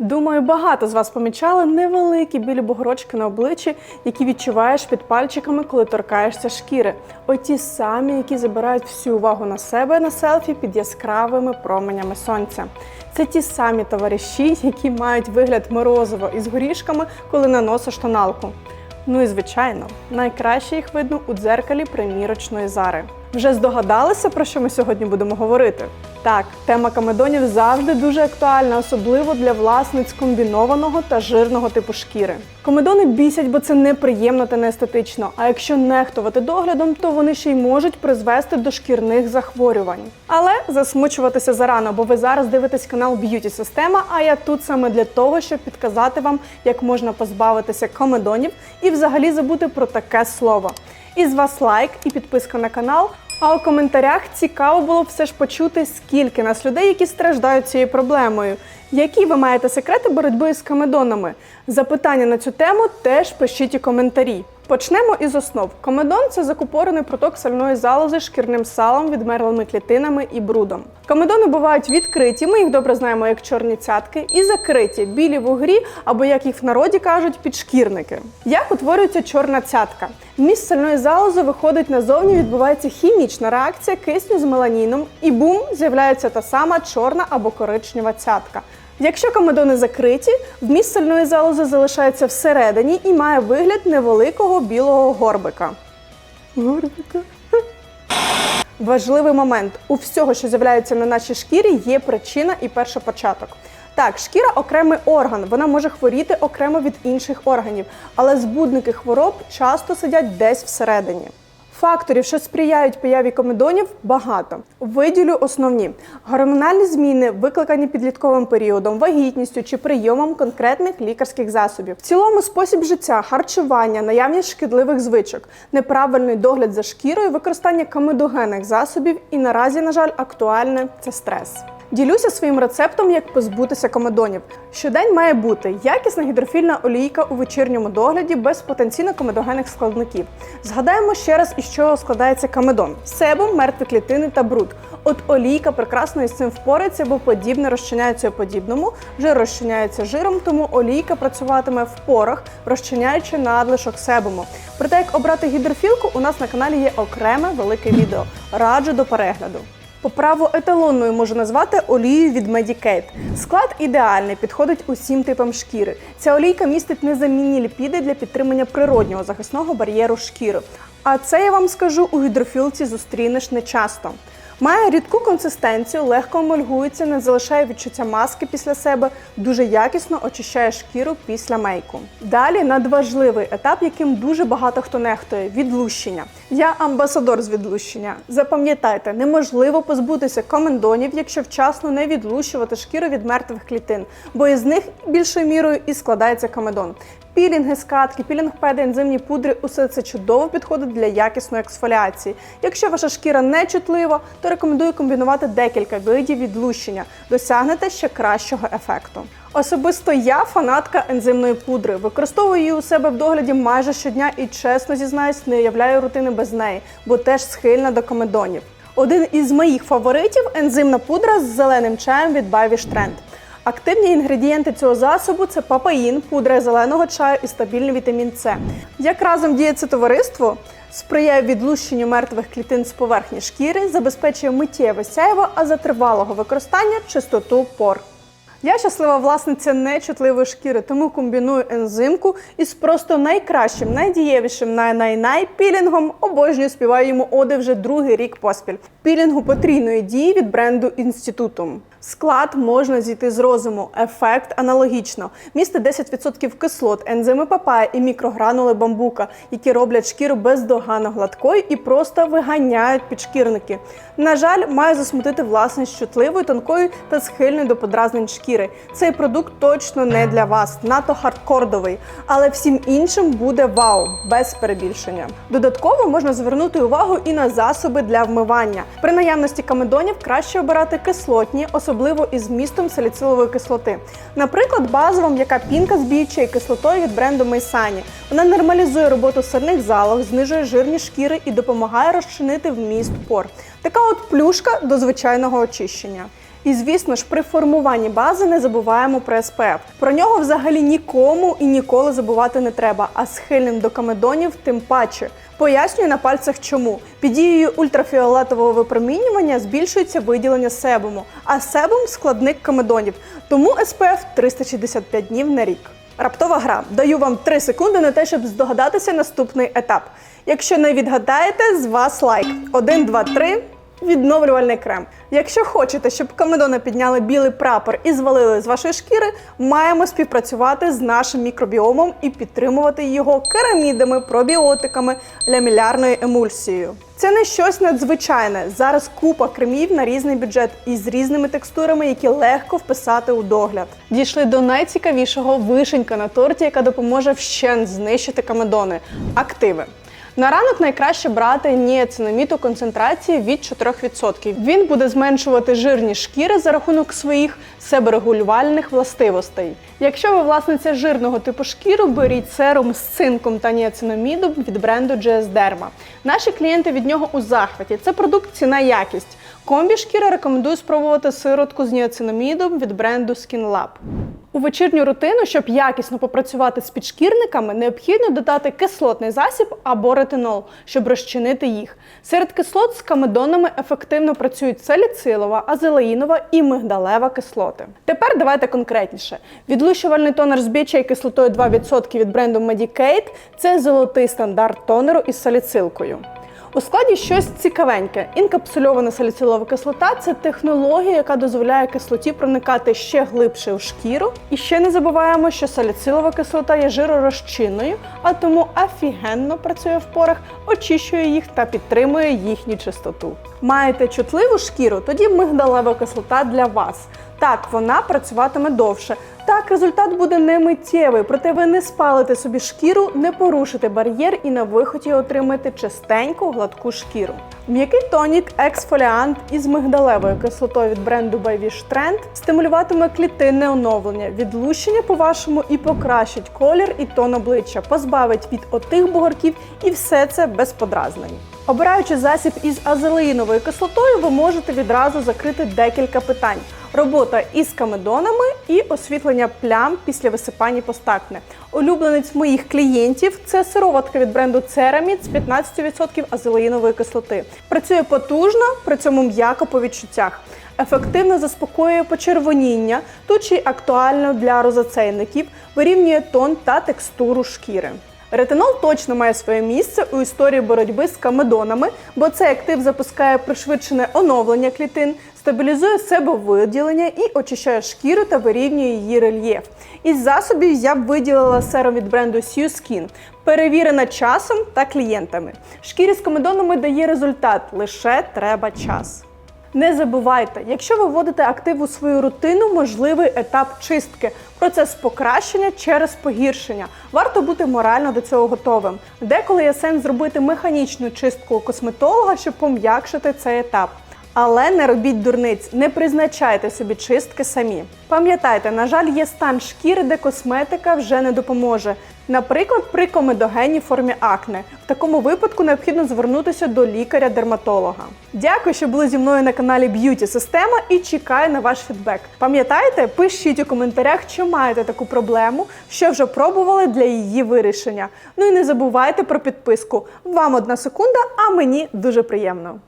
Думаю, багато з вас помічали невеликі білі бугорочки на обличчі, які відчуваєш під пальчиками, коли торкаєшся шкіри. Оті самі, які забирають всю увагу на себе на селфі під яскравими променями сонця. Це ті самі товариші, які мають вигляд морозива із горішками, коли наносиш тоналку. Ну і звичайно, найкраще їх видно у дзеркалі примірочної зари. Вже здогадалися, про що ми сьогодні будемо говорити? Так, тема камедонів завжди дуже актуальна, особливо для власниць комбінованого та жирного типу шкіри. Комедони бісять, бо це неприємно та неестетично. А якщо нехтувати доглядом, то вони ще й можуть призвести до шкірних захворювань. Але засмучуватися зарано, бо ви зараз дивитесь канал Б'юті Система. А я тут саме для того, щоб підказати вам, як можна позбавитися комедонів і взагалі забути про таке слово. Із вас лайк і підписка на канал. А у коментарях цікаво було б все ж почути, скільки нас людей, які страждають цією проблемою. Які ви маєте секрети боротьби з комедонами? Запитання на цю тему теж пишіть у коментарі. Почнемо із основ. Комедон це закупорений проток сальної залози шкірним салом, відмерлими клітинами і брудом. Комедони бувають відкриті, ми їх добре знаємо як чорні цятки, і закриті білі вугрі, або як їх в народі кажуть, підшкірники. Як утворюється чорна цятка? Вміст сальної залози виходить назовні, відбувається хімічна реакція кисню з меланіном, і бум з'являється та сама чорна або коричнева цятка. Якщо комедони закриті, вміст сальної залози залишається всередині і має вигляд невеликого білого горбика. Горбика. Важливий момент. У всього, що з'являється на нашій шкірі, є причина і першопочаток. Так, шкіра окремий орган, вона може хворіти окремо від інших органів, але збудники хвороб часто сидять десь всередині. Факторів, що сприяють появі комедонів, багато. Виділю основні гормональні зміни, викликані підлітковим періодом, вагітністю чи прийомом конкретних лікарських засобів. В цілому спосіб життя, харчування, наявність шкідливих звичок, неправильний догляд за шкірою, використання комедогенних засобів і наразі, на жаль, актуальне це стрес. Ділюся своїм рецептом, як позбутися комедонів. Щодень має бути якісна гідрофільна олійка у вечірньому догляді без потенційно комедогенних складників. Згадаємо ще раз, із чого складається комедон: себум, мертві клітини та бруд. От олійка прекрасно із цим впорається, бо подібне розчиняється у подібному, жир розчиняється жиром, тому олійка працюватиме в порах, розчиняючи надлишок себуму. Про те, як обрати гідрофілку, у нас на каналі є окреме велике відео. Раджу до перегляду. По праву еталонною можу назвати олію від Medicaid. Склад ідеальний, підходить усім типам шкіри. Ця олійка містить незамінні ліпіди для підтримання природнього захисного бар'єру шкіри. А це я вам скажу у гідрофілці зустрінеш не часто. Має рідку консистенцію, легко емульгується, не залишає відчуття маски після себе, дуже якісно очищає шкіру після мейку. Далі надважливий етап, яким дуже багато хто нехтує відлущення. Я амбасадор з відлущення. Запам'ятайте, неможливо позбутися комендонів, якщо вчасно не відлущувати шкіру від мертвих клітин, бо із них більшою мірою і складається комедон. Пілінги, скатки, пілінг-педи, ензимні пудри усе це чудово підходить для якісної ексфоліації. Якщо ваша шкіра не чутлива, то рекомендую комбінувати декілька видів відлущення. Досягнете ще кращого ефекту. Особисто я фанатка ензимної пудри. Використовую її у себе в догляді майже щодня і чесно зізнаюсь, не уявляю рутини без неї, бо теж схильна до комедонів. Один із моїх фаворитів ензимна пудра з зеленим чаєм від Bavish Trend. Активні інгредієнти цього засобу це папаїн, пудра зеленого чаю і стабільний вітамін С. Як разом діє це товариство, сприяє відлущенню мертвих клітин з поверхні шкіри, забезпечує миттєве сяйво, а за тривалого використання чистоту пор. Я щаслива власниця нечутливої шкіри, тому комбіную ензимку із просто найкращим, найдієвішим най-най-най пілінгом. Обожнюю співаю йому оди вже другий рік поспіль. Пілінгу потрійної дії від бренду Інститутум. Склад можна зійти з розуму, ефект аналогічно. Містить 10% кислот, ензими папая і мікрогранули бамбука, які роблять шкіру бездоганно гладкою і просто виганяють підшкірники. На жаль, маю засмутити власність чутливою, тонкою та схильною до подразнень шкіри. Цей продукт точно не для вас, надто хардкордовий, але всім іншим буде вау, без перебільшення. Додатково можна звернути увагу і на засоби для вмивання. При наявності камедонів краще обирати кислотні, особливо із вмістом саліцилової кислоти. Наприклад, базова м'яка пінка з біючою кислотою від бренду Мейсані. Вона нормалізує роботу сальних залог, знижує жирні шкіри і допомагає розчинити вміст пор. Така от плюшка до звичайного очищення. І звісно ж, при формуванні бази не забуваємо про SPF. Про нього взагалі нікому і ніколи забувати не треба, а схильним до камедонів тим паче. Пояснюю на пальцях чому. Під дією ультрафіолетового випромінювання збільшується виділення себуму, а себум складник камедонів. Тому SPF 365 днів на рік. Раптова гра. Даю вам 3 секунди на те, щоб здогадатися наступний етап. Якщо не відгадаєте, з вас лайк. 1, 2, 3. Відновлювальний крем. Якщо хочете, щоб камедони підняли білий прапор і звалили з вашої шкіри, маємо співпрацювати з нашим мікробіомом і підтримувати його керамідами, пробіотиками, лямілярною емульсією. Це не щось надзвичайне. Зараз купа кремів на різний бюджет і з різними текстурами, які легко вписати у догляд. Дійшли до найцікавішого вишенька на торті, яка допоможе вщент знищити камедони активи. На ранок найкраще брати ніацинамід у концентрації від 4%. Він буде зменшувати жирність шкіри за рахунок своїх себорегулювальних властивостей. Якщо ви власниця жирного типу шкіри, беріть серум з цинком та ніацинамідом від бренду GS Derma. Наші клієнти від нього у захваті. Це продукт ціна якість. Комбі шкіри рекомендую спробувати сиротку з ніацинамідом від бренду SkinLab. У вечірню рутину, щоб якісно попрацювати з підшкірниками, необхідно додати кислотний засіб або ретинол, щоб розчинити їх. Серед кислот з камедонами ефективно працюють саліцилова, азелаїнова і мигдалева кислоти. Тепер давайте конкретніше. Відлущувальний тонер з біча кислотою 2% від бренду Medicaid – це золотий стандарт тонеру із саліцилкою. У складі щось цікавеньке. Інкапсульована саліцилова кислота це технологія, яка дозволяє кислоті проникати ще глибше в шкіру. І ще не забуваємо, що саліцилова кислота є жиророзчинною, а тому офігенно працює в порах, очищує їх та підтримує їхню чистоту. Маєте чутливу шкіру, тоді мигдалева кислота для вас. Так, вона працюватиме довше. Так, результат буде не миттєвий, проте ви не спалите собі шкіру, не порушите бар'єр і на виході отримаєте чистеньку гладку шкіру. М'який тонік ексфоліант із мигдалевою кислотою від бренду By Wish Trend стимулюватиме клітинне оновлення, відлущення по-вашому і покращить колір і тон обличчя, позбавить від отих бугорків і все це без подразнень. Обираючи засіб із азелеїновою кислотою, ви можете відразу закрити декілька питань. Робота із камедонами і освітлення плям після висипання постакне. Улюбленець моїх клієнтів це сироватка від бренду Ceramid з 15% азелеїнової кислоти. Працює потужно, при цьому м'яко по відчуттях. Ефективно заспокоює почервоніння, тут ще й актуально для розоцейників, вирівнює тон та текстуру шкіри. Ретинол точно має своє місце у історії боротьби з камедонами, бо цей актив запускає пришвидшене оновлення клітин, стабілізує себовиділення і очищає шкіру та вирівнює її рельєф. Із засобів я б виділила серум від бренду Sue перевірена часом та клієнтами. Шкірі з камедонами дає результат, лише треба час. Не забувайте, якщо ви вводите актив у свою рутину, можливий етап чистки, процес покращення через погіршення. Варто бути морально до цього готовим. Деколи є сенс зробити механічну чистку у косметолога, щоб пом'якшити цей етап. Але не робіть дурниць, не призначайте собі чистки самі. Пам'ятайте, на жаль, є стан шкіри, де косметика вже не допоможе. Наприклад, при комедогенній формі акне. В такому випадку необхідно звернутися до лікаря-дерматолога. Дякую, що були зі мною на каналі Б'юті Система і чекаю на ваш фідбек. Пам'ятайте, пишіть у коментарях, чи маєте таку проблему, що вже пробували для її вирішення. Ну і не забувайте про підписку. Вам одна секунда, а мені дуже приємно.